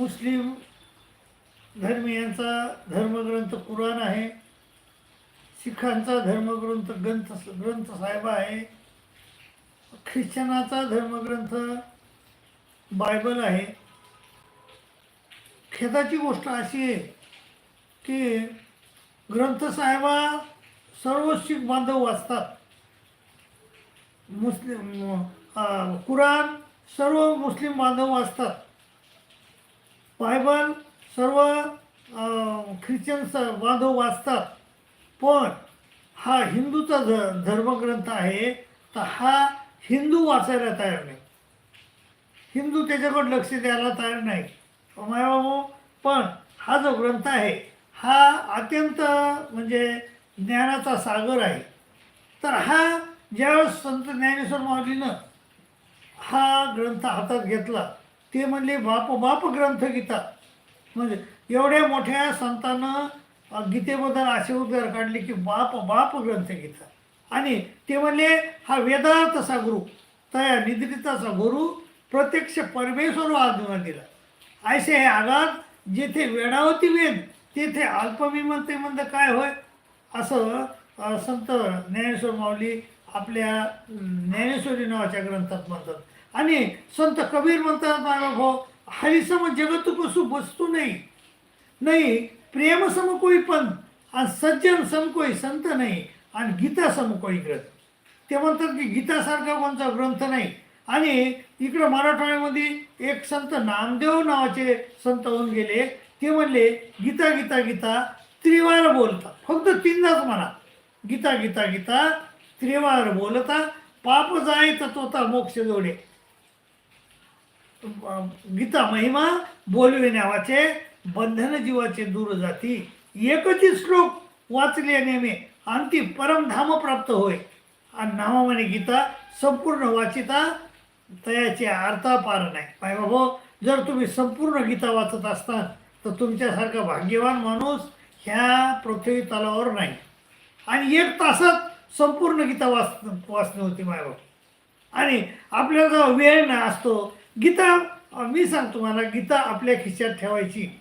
मुस्लिम धर्मियांचा धर्मग्रंथ कुराण आहे. शिखांचा धर्मग्रंथ ग्रंथ ग्रंथ साहेब आहे. ख्रिश्चनाचा धर्मग्रंथ बायबल आहे. खेदाची गोष्ट अशी आहे की ग्रंथसाहेबा सर्व शीख बांधव वाचतात. मुस्लिम कुराण सर्व मुस्लिम बांधव वाचतात. बायबल सर्व ख्रिश्चन स- बांधव वाचतात. पण हा हिंदूचा ध धर्मग्रंथ आहे तर हा हिंदू वाचायला तयार नाही. हिंदू त्याच्याकडे लक्ष द्यायला तयार नाही. हो मायबाबू पण हा जो ग्रंथ आहे हा अत्यंत म्हणजे ज्ञानाचा सागर आहे. तर हा ज्यावेळेस संत ज्ञानेश्वर माऊलीनं हा ग्रंथ हातात घेतला ते म्हणले बाप बाप ग्रंथ गीता. म्हणजे एवढ्या मोठ्या संतानं गीतेबद्दल असे उद्गार काढले की बाप बाप ग्रंथ गीता. आणि ते म्हणले हा वेदार्थाचा गुरु तया निद्रिताचा गुरु प्रत्यक्ष परमेश्वर अर्जुना दिला. ऐसे हे आघात जेथे वेडावती वेद तेथे अल्पविमते म्हणतं काय होय? असं संत ज्ञानेश्वर माऊली आपल्या ज्ञानेश्वरी नावाच्या ग्रंथात म्हणतात. आणि संत कबीर म्हणतात माझा भाऊ हरिसम जगत कसू बसतो नाही. नाही प्रेम सम कोई पण आणि सज्जन सम कोई संत नाही आणि गीता सम कोई ग्रंथ. ते म्हणतात की गीतासारखा कोणता ग्रंथ नाही. आणि इकडं मराठवाड्यामध्ये एक संत नामदेव नावाचे संत होऊन गेले. ते म्हणले गीता गीता गीता त्रिवार बोलता. फक्त तीनदाच म्हणा. गीता गीता गीता त्रिवार बोलता. पाप जाय तत्वता मोक्ष जोडे. गीता महिमा बोलवे नावाचे बंधन जीवाचे दूर जाती. एकच श्लोक वाचले नेहमी. अंतिम परमधाम प्राप्त होय. आणि नामाने गीता संपूर्ण वाचिता तयाचे अर्थापार नाही. पाय बाबा जर तुम्ही संपूर्ण गीता वाचत असता तर तुमच्यासारखा भाग्यवान माणूस ह्या पृथ्वी तलावर नाही. आणि एक तासात संपूर्ण गीता वाच वाचणे होती मायबाप आणि आपल्याला वेळ ना असतो गीता मी सांगतो तुम्हाला गीता आपल्या खिशात ठेवायची.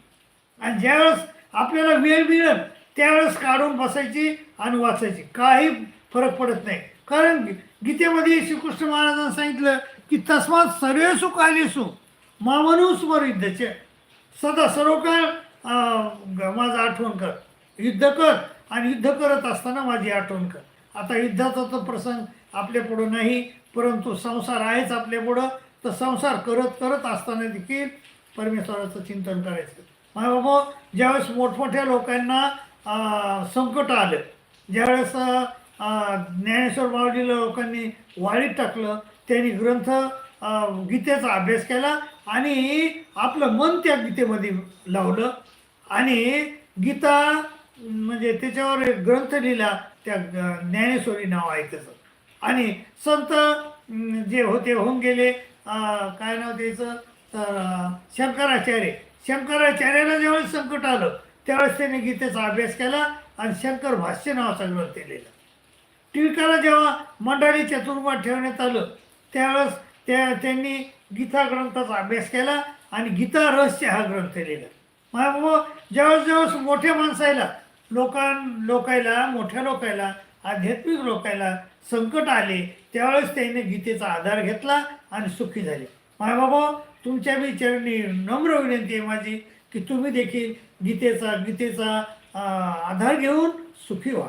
आणि ज्यावेळेस आपल्याला वेळ मिळेल त्यावेळेस काढून बसायची आणि वाचायची. काही फरक पडत नाही. कारण गीतेमध्ये श्रीकृष्ण महाराजांनी सांगितलं की तस्मात सर्वेसु कालेसु मामनु स्मरिद्धचे सदा सर्व काळ ग- माझं आठवण कर. युद्ध कर आणि युद्ध करत असताना माझी आठवण कर. आता युद्धाचा तर प्रसंग आपल्या पुढं नाही परंतु संसार आहेच आपल्यापुढं तर संसार करत करत असताना देखील परमेश्वराचं चिंतन करायचं. माझ्या बाबा ज्यावेळेस मोठमोठ्या लोकांना संकट आलं ज्यावेळेस ज्ञानेश्वर माऊलीला लोकांनी वाळीत टाकलं त्यांनी ग्रंथ गीतेचा अभ्यास केला आणि आपलं मन त्या गीतेमध्ये लावलं आणि गीता म्हणजे त्याच्यावर एक ग्रंथ लिहिला त्या ज्ञानेश्वरी नाव आहे त्याचं. आणि संत जे होते होऊन गेले काय नाव त्याचं? तर शंकराचार्य. शंकराचार्याला ज्यावेळेस संकट आलं त्यावेळेस त्यांनी गीतेचा अभ्यास केला आणि शंकर भाष्य नावाचा ग्रंथ लिहिला. टिळकाला जेव्हा मंडळी चतुर्मात ठेवण्यात आलं त्यावेळेस त्या त्यांनी गीता ग्रंथाचा अभ्यास केला आणि गीता रहस्य हा ग्रंथ लिहिला. महाबाबा ज्यावेळेस ज्यावेळेस मोठ्या माणसाला लोकां लोकायला मोठ्या लोकायला आध्यात्मिक लोकायला संकट आले त्यावेळेस त्याने गीतेचा आधार घेतला आणि सुखी झाले. माय बाबा तुमच्या मी चरणी नम्र विनंती आहे माझी की तुम्ही देखील गीतेचा गीतेचा आधार घेऊन सुखी व्हा.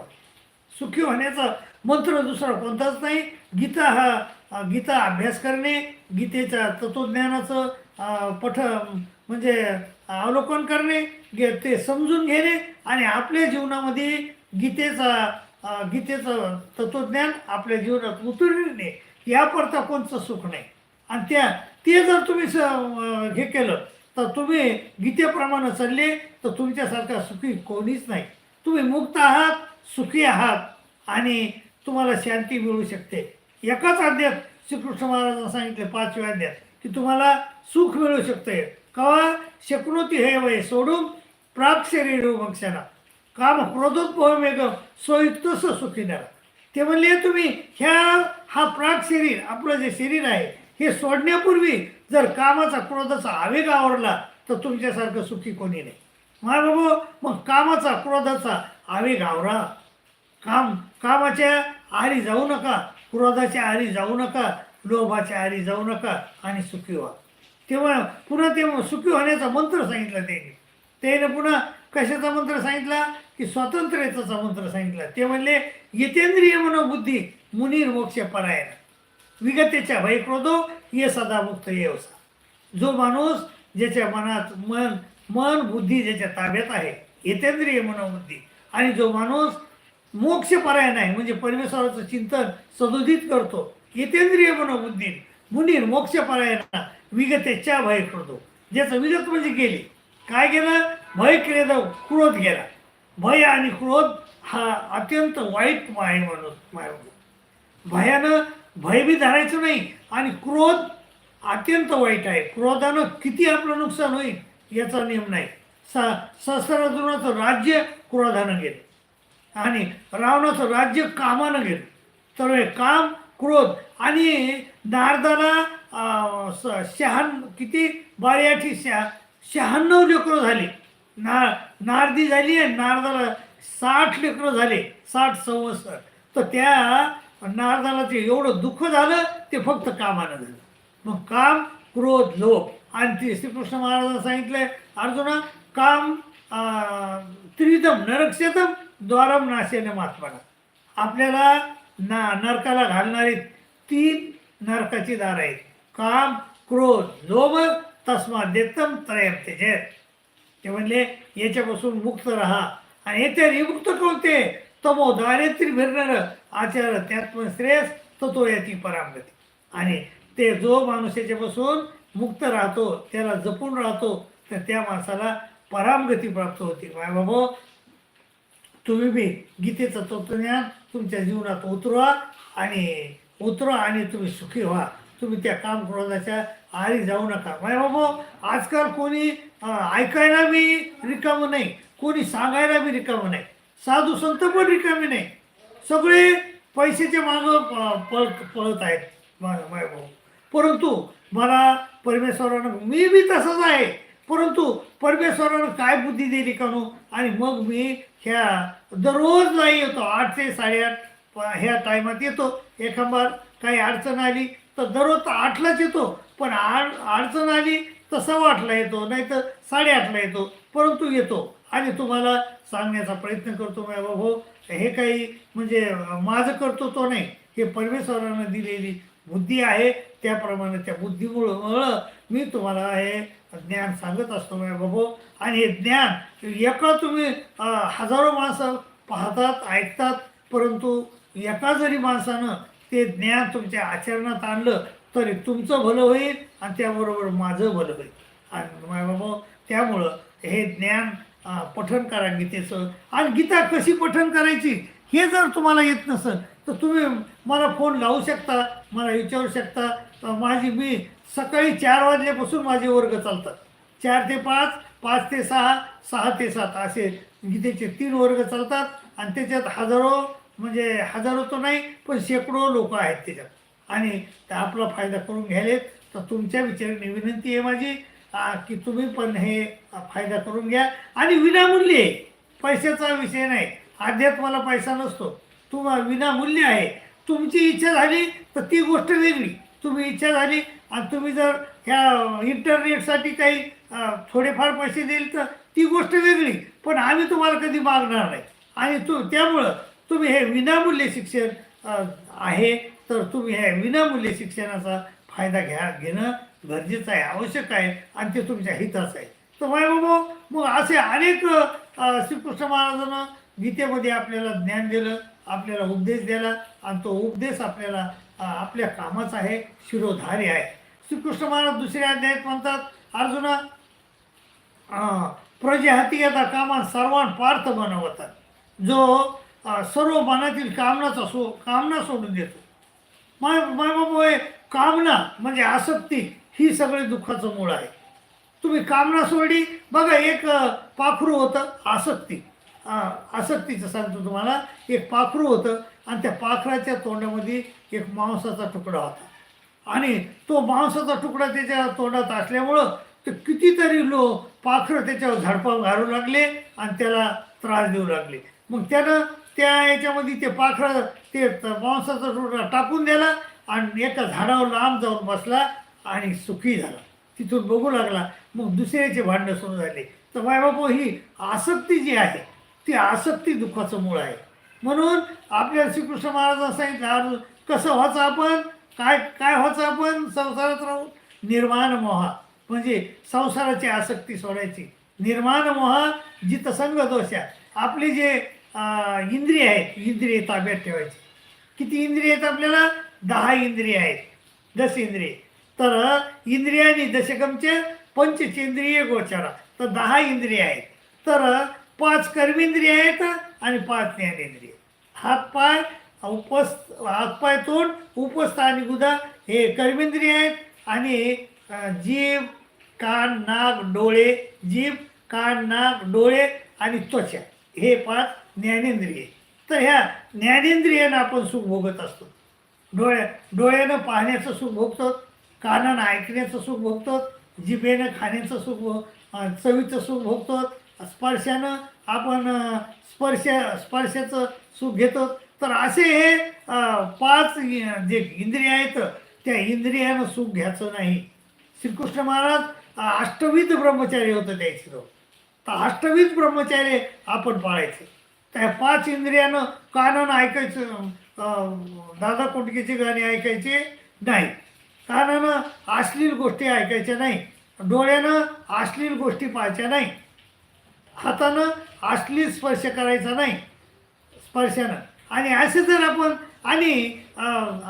सुखी होण्याचा मंत्र दुसरा कोणताच नाही. गीता हा गीता अभ्यास करणे गीतेच्या तत्वज्ञानाचं पठ म्हणजे अवलोकन करणे गे- ते समजून घेणे आणि आपल्या जीवनामध्ये गीतेचा गीतेचं तत्वज्ञान आपल्या जीवनात उतरणे यापरता कोणतं सुख नाही. आणि त्या ते जर तुम्ही स हे केलं तर तुम्ही गीतेप्रमाणे चालले तर तुमच्यासारखा सुखी कोणीच नाही. तुम्ही मुक्त आहात सुखी आहात आणि तुम्हाला शांती मिळू शकते. एकाच अध्यात श्रीकृष्ण महाराजांना सांगितले पाचव्या अध्यात की तुम्हाला सुख मिळू शकते. कवा? शक्नोती हे वय सोडून प्राप्त शरीर मक्षणा काम क्रोधोद्भव वेग सोयुक्त सुखीणार ते म्हणले तुम्ही ह्या हा प्राग शरीर आपलं जे शरीर आहे हे सोडण्यापूर्वी जर कामाचा क्रोधाचा आवेग आवडला तर तुमच्यासारखं सुखी कोणी नाही. माय बाबा मग कामाचा क्रोधाचा आवेग आवरा. काम कामाच्या आरी जाऊ नका क्रोधाच्या आरी जाऊ नका लोभाच्या आरी जाऊ नका आणि सुखी व्हा. तेव्हा पुन्हा ते सुखी होण्याचा मंत्र सांगितला त्यांनी. त्याने पुन्हा कशाचा मंत्र सांगितला? की स्वातंत्र्याचा मंत्र सांगितला. ते म्हणले यतेंद्रिय मनोबुद्धी मुनीर मोक्ष परायण. विगतेच्या भयक्रोधो ये सदा मुक्त येवसा. जो माणूस ज्याच्या मनात मन मन बुद्धी ज्याच्या ताब्यात आहे येतेंद्रिय मनोबुद्धी आणि जो माणूस मोक्षपरायण आहे म्हणजे परमेश्वराचं चिंतन सदोदित करतो येतेंद्रिय मनोबुद्धी मुनीर मोक्षपरायण विगतेच्या भय क्रोधो ज्याचं विगत म्हणजे गेली. काय गेलं भय केले क्रोध गेला. भय आणि क्रोध हा अत्यंत वाईट आहे माणूस माय भयानं भय बी धरायचं नाही आणि क्रोध अत्यंत वाईट आहे. क्रोधानं किती आपलं नुकसान होईल याचा नियम नाही. स सहस्रार्जुनाचं राज्य क्रोधानं गेलं आणि रावणाचं राज्य कामानं गेलं तर हे काम क्रोध आणि नारदाला स- शहाण किती? बाळ्याठी शहा शहाण्णव लेकरं झाली. ना नारदी झाली आहे नारदाला साठ लेकरं झाले साठ संवत्सर. तर त्या नारदानाचं ते एवढं दुःख झालं ते फक्त कामानं झालं. मग काम क्रोध लोभ. आणि ते श्रीकृष्ण महाराजांना सांगितलंय अर्जुना काम अं, त्रिविधम नरक्षतम द्वारम नाशेने महात्माला आपल्याला ना नरकाला घालणारी तीन नरकाची दार आहेत. काम क्रोध लोभ तस्मा देतम त्रयम तेजेत ते म्हणले याच्यापासून मुक्त राहा. आणि याच्या विमुक्त कोणते तमो दारिद्र्य भिरणारं आचार त्यात्म श्रेयस तर तो याची परामगती आणि ते जो माणूस याच्यापासून मुक्त राहतो त्याला जपून राहतो तर त्या माणसाला परामगती प्राप्त होते. माय बाबा तुम्ही बी गीतेचं तत्वज्ञान तुमच्या जीवनात उतरवा आणि उतरवा आणि तुम्ही सुखी व्हा. तुम्ही त्या काम क्रोधाच्या आळी जाऊ नका. माय बाबा आजकाल कोणी ऐकायला मी रिकामं नाही. कोणी सांगायला बी रिकामं नाही. साधू संत पण रिकामे नाही. सगळे पैशाचे मागं प- पळत पळत आहेत माय भाऊ. परंतु मला परमेश्वरानं मी बी तसंच आहे. परंतु परमेश्वरानं काय बुद्धी दिली का नो आणि मग मी ह्या दररोज नाही येतो. आठ ते साडेआठ ह्या टायमात येतो. एखांबार काही अडचण आली तर दररोज तर आठलाच येतो. पण आड अडचण आली तर सव्वा आठला येतो नाही तर साडेआठला येतो. परंतु येतो. आणि तुम्हाला सांगण्याचा प्रयत्न करतो माझ्या भाऊ हे काही म्हणजे माझं करतो तो नाही हे परमेश्वरानं दिलेली बुद्धी आहे. त्याप्रमाणे त्या बुद्धीमुळं मी तुम्हाला हे ज्ञान सांगत असतो माझ्या बाबू. आणि हे ज्ञान एका तुम्ही हजारो माणसं पाहतात ऐकतात परंतु एका जरी माणसानं ते ज्ञान तुमच्या आचरणात आणलं तरी तुमचं भलं होईल आणि त्याबरोबर माझं भलं होईल. आणि माझ्या बाबा त्यामुळं हे ज्ञान पठण करा गीतेचं. आणि गीता कशी पठण करायची हे जर तुम्हाला येत नसेल तर तुम्ही मला फोन लावू शकता मला विचारू शकता. माझी मी सकाळी चार वाजल्यापासून माझे वर्ग चालतात. चार ते पाच पाच ते सहा सहा ते सात असे गीतेचे तीन वर्ग चालतात. आणि त्याच्यात हजारो म्हणजे हजारो तर नाही पण शेकडो लोक आहेत त्याच्यात. आणि आपला फायदा करून घ्यायलेत. तर तुमच्या विचाराने विनंती आहे माझी. की तुम्ही पण हे फायदा करून घ्या. आणि विनामूल्य आहे. पैशाचा विषय नाही. अध्यात्माला पैसा नसतो. तुम्हाला विनामूल्य आहे. तुमची इच्छा झाली तर ती गोष्ट वेगळी. तुम्ही इच्छा झाली आणि तुम्ही जर ह्या इंटरनेटसाठी काही थोडेफार पैसे देईल तर ती गोष्ट वेगळी. पण आम्ही तुम्हाला कधी मागणार नाही. आणि तू त्यामुळं तुम्ही हे विनामूल्य शिक्षण आहे. तर तुम्ही हे विनामूल्य शिक्षणाचा फायदा घ्या घेणं गरजेचं आहे आवश्यक आहे आणि ते तुमच्या हिताचं आहे. तर माय बाबा मग असे अनेक श्रीकृष्ण महाराजांना गीतेमध्ये आपल्याला ज्ञान दिलं आपल्याला उपदेश दिला आणि तो उपदेश आपल्याला आपल्या कामाचा आहे शिरोधारी आहे. श्रीकृष्ण महाराज दुसऱ्या अध्यायात म्हणतात अर्जुना प्रजे हाती येता कामान सर्वान पार्थ बनवतात जो सर्व मनातील कामनाचा सो कामना सोडून देतो. माय माय बाबा हे कामना म्हणजे आसक्ती ही सगळे दुःखाचं मूळ आहे. तुम्ही कामना सोडली बघा एक पाखरू होतं आसक्ती. आसक्तीचं सांगतो तुम्हाला एक पाखरू होतं आणि त्या पाखराच्या तोंडामध्ये एक मांसाचा तुकडा होता. आणि तो मांसाचा तुकडा त्याच्या तोंडात असल्यामुळं ते कितीतरी लोक पाखरं त्याच्यावर झडपा घालू लागले आणि त्याला त्रास देऊ लागले. मग त्यानं त्या याच्यामध्ये ते पाखरं ते मांसाचा तुकडा टाकून दिला आणि एका झाडावर लांब जाऊन बसला आणि सुखी झाला. तिथून बघू लागला मग दुसऱ्याचे भांडणं सुरू झाले. तर बाबा ही आसक्ती जी आहे ती आसक्ती दुःखाचं मूळ आहे. म्हणून आपल्याला श्रीकृष्ण महाराजांना सांगितलं अर्जुन कसं व्हायचं आपण? काय काय व्हायचं आपण संसारात राहून? निर्माण मोहा. म्हणजे संसाराची आसक्ती सोडायची. निर्माण मोहा जिथं दोषा आपले जे इंद्रिय आहेत इंद्रिय ताब्यात ठेवायची. किती इंद्रिय आहेत आपल्याला? दहा इंद्रिय आहेत. दस इंद्रिय. तर इंद्रियानी दशकमचे पंचचेंद्रिय गोचर तर दहा इंद्रिय आहेत. तर पाच कर्मेंद्रिय आहेत आणि पाच ज्ञानेंद्रिय. हातपाय उपस् हातपाय तोंड उपस्थ आणि गुदा हे कर्मेंद्रिय आहेत. आणि जीभ कान नाक डोळे जीभ कान नाक डोळे आणि त्वचा हे पाच ज्ञानेंद्रिय तर ह्या ज्ञानेंद्रियानं आपण सुख भोगत असतो. डोळ्या डोळ्यानं पाहण्याचं सुख भोगतो. कानानं ऐकण्याचं सुख भोगतात जिभेनं खाण्याचं सुख भो चवीचं सुख भोगतात स्पर्शानं आपण स्पर्श स्पर्शाचं सुख घेतो तर असे हे पाच जे इंद्रिय आहेत त्या इंद्रियानं सुख घ्यायचं नाही. श्रीकृष्ण महाराज अष्टविध ब्रह्मचारी होतं द्यायचे तो तर अष्टविध ब्रह्मचारी आपण पाळायचे. त्या पाच इंद्रियानं कानानं ऐकायचं दादा कोटकेचे गाणे ऐकायचे नाही. कानानं अश्लील गोष्टी ऐकायच्या नाही डोळ्यानं अश्लील गोष्टी पाहायच्या नाही हातानं अश्लील स्पर्श करायचा नाही स्पर्शानं. आणि असे जर आपण आणि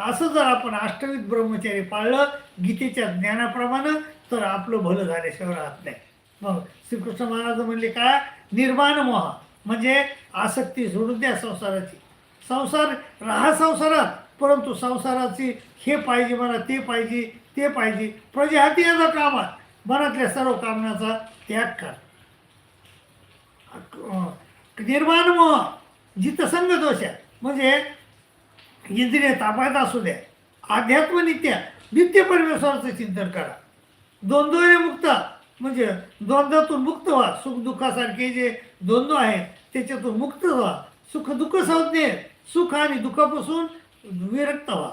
असं जर आपण अष्टविध ब्रह्मचारी पाळलं गीतेच्या ज्ञानाप्रमाणे तर आपलं भलं झाल्याशिवाय राहत नाही. मग श्रीकृष्ण महाराज म्हणले काय निर्माण मोह म्हणजे आसक्ती सोडून द्या संसाराची. संसार राहा संसारात. परंतु संसाराची हे पाहिजे मला ते पाहिजे ते पाहिजे. प्रजाहाती याचा कामात. मनातल्या सर्व कामनाचा त्याग कर. निर्माण मोह जितसंग दोष आहे म्हणजे इंद्रिय ताब्यात असू द्या अध्यात्म नित्य नित्य परमेश्वराचं चिंतन करा. द्वंद्वने मुक्त. म्हणजे द्वंद्वातून मुक्त व्हा. सुख दुःखासारखे जे द्वंद्व आहेत त्याच्यातून मुक्त व्हा. सुख दुःख संज्ञे सुख आणि दुःखापासून विरक्त व्हा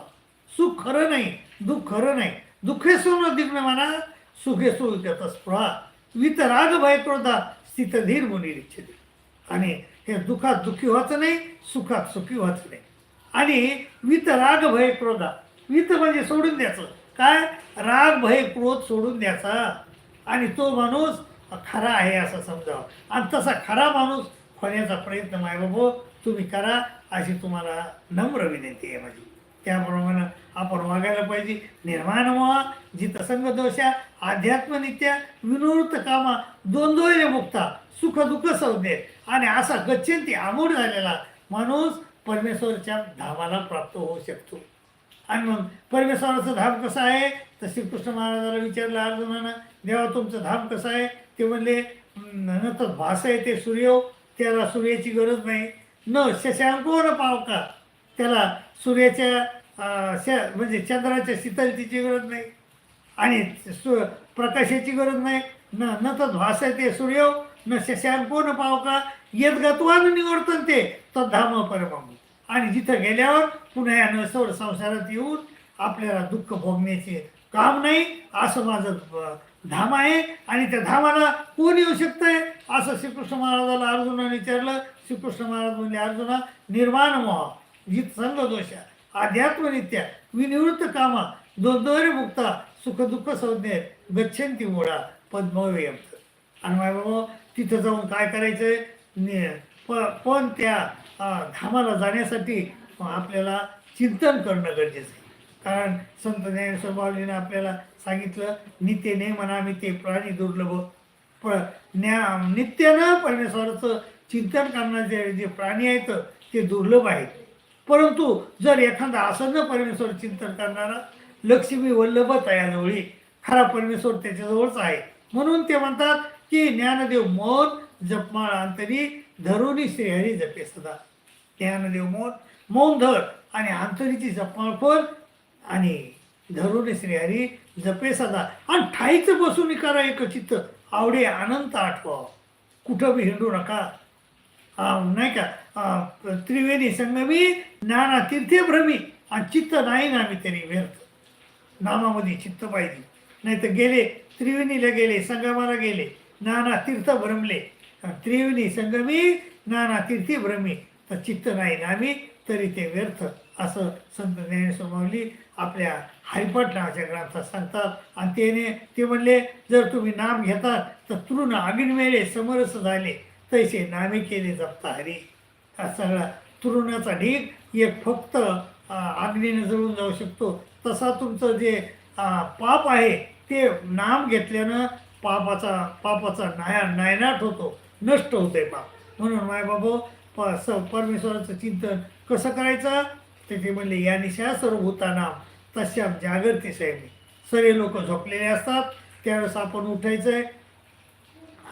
सुख खरं नाही दुःख खरं नाही. दुःखे सोन दिग्न म्हणा सुखे त्याचा स्पृहा. वितराग भय क्रोधा स्थित मुनी इच्छिते. आणि हे दुःखात दुःखी व्हायचं नाही सुखात सुखी व्हायचं नाही. आणि वित राग भय क्रोधा वित म्हणजे सोडून द्यायचं. काय? राग भय क्रोध सोडून द्यायचा. आणि तो माणूस खरा आहे असं समजावं. आणि तसा खरा माणूस होण्याचा प्रयत्न मायबाबो तुम्ही करा अशी तुम्हाला नम्र विनंती आहे माझी. त्याप्रमाणे आपण वागायला पाहिजे. निर्माण व्हा. जितसंग दोषा अध्यात्मनित्या विनूर्त कामा द्वंद्वने मुक्ता सुख दुःख संज्ञे आणि असा गच्छंती आमूड झालेला माणूस परमेश्वरच्या धामाला प्राप्त होऊ शकतो. आणि मग परमेश्वराचं धाम कसं आहे? तर श्रीकृष्ण महाराजाला विचारलं अर्जुनानं देवा तुमचं धाम कसं आहे? ते म्हणले "हं, न तर भास आहे ते सूर्य हो. त्याला सूर्याची गरज नाही. न शशांकोन न पावका त्याला सूर्याच्या श म्हणजे चंद्राच्या शीतलतेची गरज नाही. आणि सु प्रकाशाची गरज नाही. न न तर ध्वास आहे ते सूर्य न शशांकोन पावका येत गत्वान निवर्तन ते तद्धाम परमम आणि जिथं गेल्यावर पुन्हा या नसवर संसारात येऊन आपल्याला दुःख भोगण्याचे काम नाही असं माझं धाम आहे. आणि त्या धामाला कोण येऊ शकतंय? असं श्रीकृष्ण महाराजाला अर्जुनाने विचारलं. श्रीकृष्ण महाराज म्हणले अर्जुना निर्माण मोह जित संघ दोषा अध्यात्मनित्या विनिवृत्त कामा द्वंद्वरे मुक्ता सुख दुःख संज्ञे गच्छन्ती मोळा पद्मव्यंत आणि माय बाबा तिथं जाऊन काय करायचंय? प- पण त्या धामाला जाण्यासाठी आपल्याला चिंतन करणं गरजेचं आहे. कारण संत ज्ञानेश्वर बावलीने आपल्याला सांगितलं नित्य नेमना ते प्राणी दुर्लभ प न्या नित्यानं परमेश्वराचं चिंतन करणारे जे प्राणी आहेत ते दुर्लभ आहेत. परंतु जर एखादा असंघ परमेश्वर चिंतन करणारा लक्ष्मी वल्लभ तयाजवळी खरा परमेश्वर त्याच्याजवळच आहे. म्हणून ते म्हणतात की ज्ञानदेव मौन जपमाळ अंतरी धरुणी श्रीहरी जपे सदा. ज्ञानदेव मौन मौन धर आणि अंतरीची जपमाळ पण आणि धरून श्रीहरी जपे सदा. आणि ठाईच बसून करा एक चित्त आवडे आनंद आठवा. कुठं बी हिंडू नका. नाही का? त्रिवेणी संगमी नाना तीर्थे भ्रमी आणि चित्त नाही नामी त्यांनी व्यर्थ. नामामध्ये चित्त पाहिजे. नाही तर गेले त्रिवेणीला गेले संगमाला गेले नाना तीर्थ भ्रमले. त्रिवेणी संगमी नाना तीर्थी भ्रमी तर चित्त नाही नामी तरी ते व्यर्थ. असं संत ज्ञानेश्वर माऊली आपल्या हरिपट नावाच्या ग्रंथात सांगतात. आणि त्याने ते म्हणले जर तुम्ही नाम घेतात तर तृण अग्निमेळे मेले समरस झाले. तैसे नामे केले जपता हरी हा सगळा तुरुणाचा ढीग एक फक्त आ, आग्नीने जळून जाऊ शकतो. तसा तुमचं जे पाप आहे ते नाम घेतल्यानं पापाचा पापाचा नाया नायनाट होतो. नष्ट होतंय पाप. म्हणून माय बाबा प स परमेश्वराचं चिंतन कसं करायचं? ते ते म्हणले या निशा सर्वभूतानाम तशाम जागृती सैमी सगळे लोक झोपलेले असतात. त्यावेळेस आपण उठायचं आहे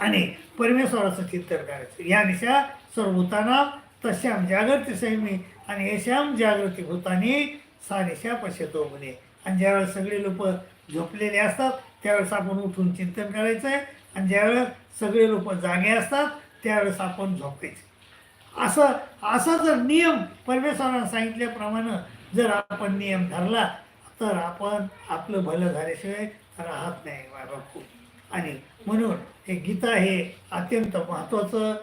आणि परमेश्वराचं चिंतन करायचं. या निशा सर्वभूताना तश्याम जागृती सैमी आणि यशाम जागृती भूतानी सा निशा पश्यतो म्हणे. आणि ज्यावेळेस सगळे लोक झोपलेले असतात त्यावेळेस आपण उठून चिंतन करायचं आहे आणि ज्यावेळेस सगळे लोक जागे असतात त्यावेळेस आपण झोपायचं. असं असा जर नियम परमेश्वरानं सांगितल्याप्रमाणे जर आपण नियम धरला तर आपण आपलं भलं झाल्याशिवाय राहत नाही. बाबा खूप आणि म्हणून हे गीता हे अत्यंत महत्त्वाचं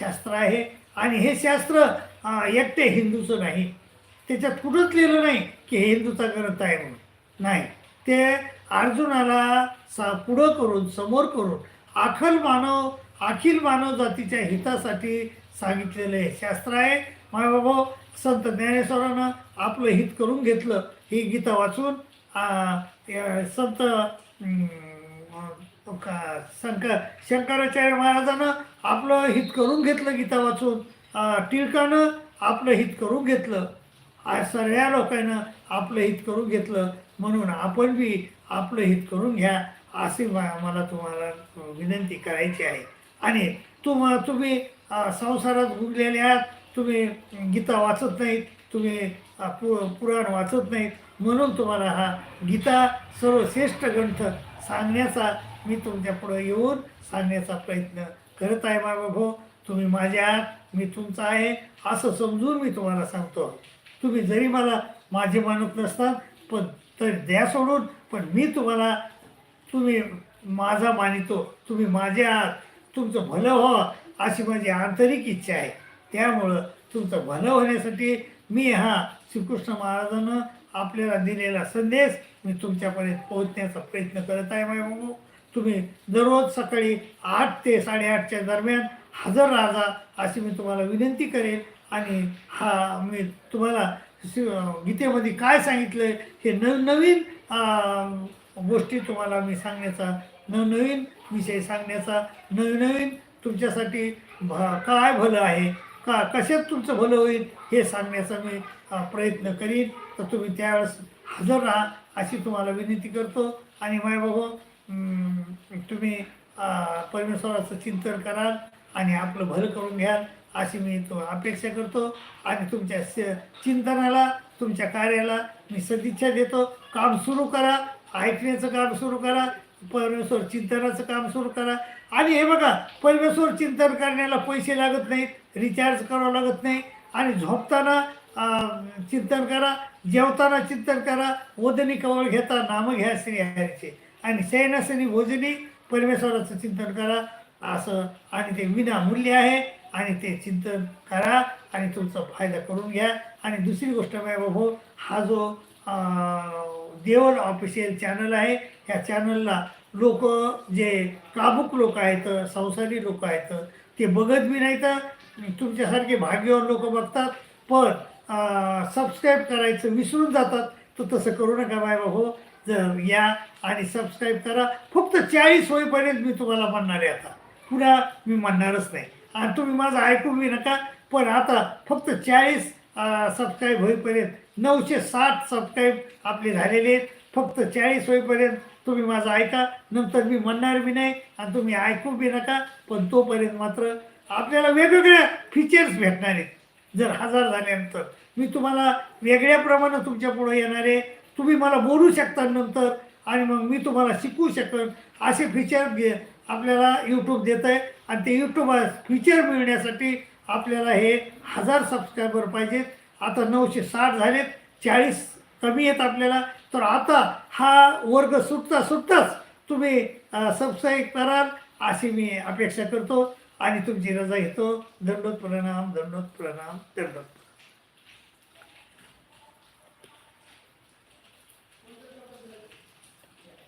शास्त्र आहे. आणि हे शास्त्र एकटे हिंदूचं नाही. त्याच्यात कुठंच लिहिलं नाही की हे हिंदूचा ग्रंथ आहे म्हणून. नाही. ते अर्जुनाला सा पुढं करून समोर करून अखल मानव अखिल मानव जातीच्या हितासाठी सांगितलेलं हे शास्त्र आहे. माय बाबा संत ज्ञानेश्वरानं आपलं हित करून घेतलं. ही गीता वाचून संत का- शंकर शंकराचार्य महाराजानं आपलं हित करून घेतलं गीता वाचून. टिळकानं आपलं हित करून घेतलं. सगळ्या लोकांना आपलं हित करून घेतलं. म्हणून आपण बी आपलं हित करून घ्या असे मा- मला तुम्हाला विनंती करायची आहे. आणि तुम तुम्ही संसारात गुंगलेले आहात तुम्ही गीता वाचत नाहीत तुम्ही पु पुराण वाचत नाहीत. म्हणून तुम्हाला हा गीता सर्वश्रेष्ठ ग्रंथ सांगण्याचा मी तुमच्या पुढं येऊन सांगण्याचा प्रयत्न करत आहे बाबाभाऊ तुम्ही माझ्या आहात मी तुमचा आहे असं समजून मी तुम्हाला सांगतो. तुम्ही जरी मला माझे मानत नसतात पण तर द्या सोडून पण मी तुम्हाला तुम्ही माझा मानितो तुम्ही माझे आहात तुमचं भलं व्हावं अशी माझी आंतरिक इच्छा आहे. त्यामुळं तुमचं भलं होण्यासाठी मी हा श्रीकृष्ण महाराजानं आपल्याला दिलेला संदेश मी तुमच्यापर्यंत पोहोचण्याचा प्रयत्न करत आहे माझ्या बाबू तुम्ही दररोज सकाळी आठ ते साडेआठच्या दरम्यान हजर राहा अशी मी तुम्हाला विनंती करेन. आणि हा मी तुम्हाला शिव- गीतेमध्ये काय सांगितलं हे नवनवीन गोष्टी तुम्हाला मी सांगण्याचा नवनवीन विषय सांगण्याचा नवनवीन तुमच्यासाठी भ काय भलं आहे का कशात तुमचं भलं होईल हे सांगण्याचा मी प्रयत्न करीन. तर तुम्ही त्यावेळेस हजर राहा अशी तुम्हाला विनंती करतो. आणि माय बाबा तुम्ही परमेश्वराचं चिंतन कराल आणि आपलं भलं करून घ्याल अशी मी तो अपेक्षा करतो. आणि तुमच्या स- चिंतनाला तुमच्या कार्याला मी सदिच्छा देतो. काम सुरू करा ऐकण्याचं काम सुरू करा परमेश्वर चिंतनाचं काम सुरू करा. आणि हे बघा परमेश्वर चिंतन करण्याला पैसे लागत नाहीत रिचार्ज करावं लागत नाही. आणि झोपताना चिंतन करा जेवताना चिंतन करा. वदनी कवळ घेता नामं घ्या श्री हरीचे. आणि शयनासनी भोजनी परमेश्वराचं चिंतन करा. असं आणि ते विनामूल्य आहे आणि ते चिंतन करा आणि तुमचा फायदा करून घ्या. आणि दुसरी गोष्ट काय बाबू हा जो देवल ऑफिशियल चॅनल आहे ह्या चॅनलला लोक जे काबूक लोक आहेत संसारी लोक आहेत ते बघत बी नाहीत तुमच्यासारखे भाग्यवान लोक बघतात. पण सबस्क्राईब करायचं विसरून जातात. तर तसं करू नका बाय बाबू. या आणि सबस्क्राईब करा. फक्त चाळीस होईपर्यंत मी तुम्हाला म्हणणार आहे आता. पुन्हा मी म्हणणारच नाही. आणि तुम्ही माझं ऐकू बी नका. पण आता फक्त चाळीस सबस्क्राईब होईपर्यंत नऊशे साठ सबस्क्राईब आपले झालेले आहेत. फक्त चाळीस होईपर्यंत तुम्ही माझं ऐका. नंतर मी म्हणणार बी नाही आणि तुम्ही ऐकू बी नका. पण तोपर्यंत मात्र आपल्याला वेगवेगळ्या फीचर्स भेटणार आहेत. जर हजार झाल्यानंतर मी तुम्हाला वेगळ्याप्रमाणे तुमच्यापुढे येणार आहे. तुम्ही मला बोलू शकता नंतर आणि मग मी तुम्हाला शिकवू शकतो. असे फीचर घे आपल्याला यूट्यूब देत आहे आणि ते यूट्यूब फीचर मिळण्यासाठी आपल्याला हे हजार सबस्क्रायबर पाहिजेत. आता नऊशे साठ झालेत चाळीस कमी आहेत आपल्याला. तर आता हा वर्ग सुटता सुटताच तुम्ही सबस्क्राईब कराल अशी मी अपेक्षा करतो. आणि तुमची रजा घेतो. दंडोत प्रणाम दंडोत प्रणाम दंडोत